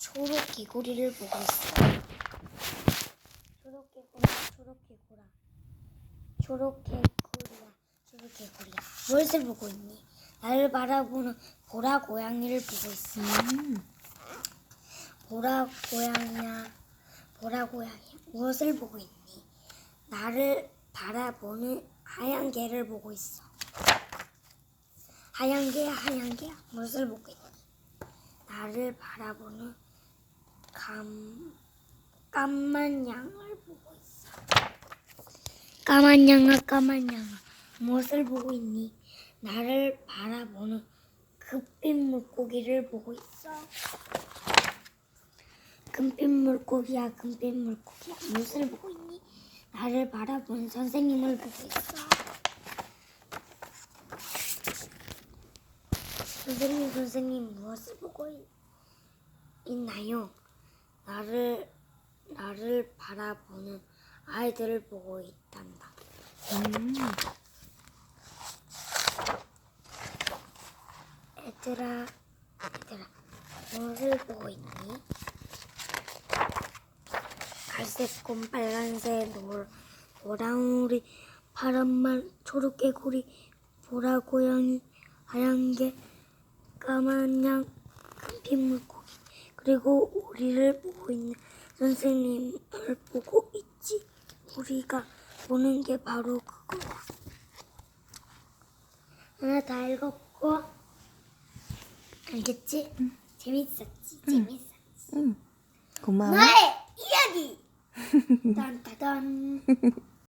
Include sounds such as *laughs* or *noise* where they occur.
초록 개구리를 보고 있어. 초록 개구리, 초록 개구라. 초록 개구리야, 초록 개구리야. 무엇을 보고 있니? 나를 바라보는 보라 고양이를 보고 있어. 음. 보라 고양이야, 보라 고양이야. 무엇을 보고 있니? 나를 바라보는 하얀 개를 보고 있어. 하얀 개야, 하얀 개야. 무엇을 보고 있니? 나를 바라보는 감, 까만 양을 보고 있어. 까만 양아, 까만 양아. 무엇을 보고 있니? 나를 바라보는 금빛 물고기를 보고 있어. 금빛 물고기야, 금빛 물고기야. 무엇을 보고 있니? 나를 바라보는 선생님을 보고 있어. 선생님, 선생님, 무엇을 보고 있, 있나요? 나를, 나를 바라보는 아이들을 보고 있단다. 음. 얘들아, 얘들아, 무엇을 보고 있니? 갈색 곰, 빨간색, 노, 노랑 오리, 파란말, 초록 개구리, 보라 고양이, 하얀 개, 까만 양, 금빛 물고기, 그리고 우리를 보고 있는 선생님을 보고 있지. 우리가 보는 게 바로 그거야. 하나 다 읽었고, 알겠지? 재밌었지? 재밌었지? 응. 고마워. 나의 이야기! *laughs* 딴따단. *laughs*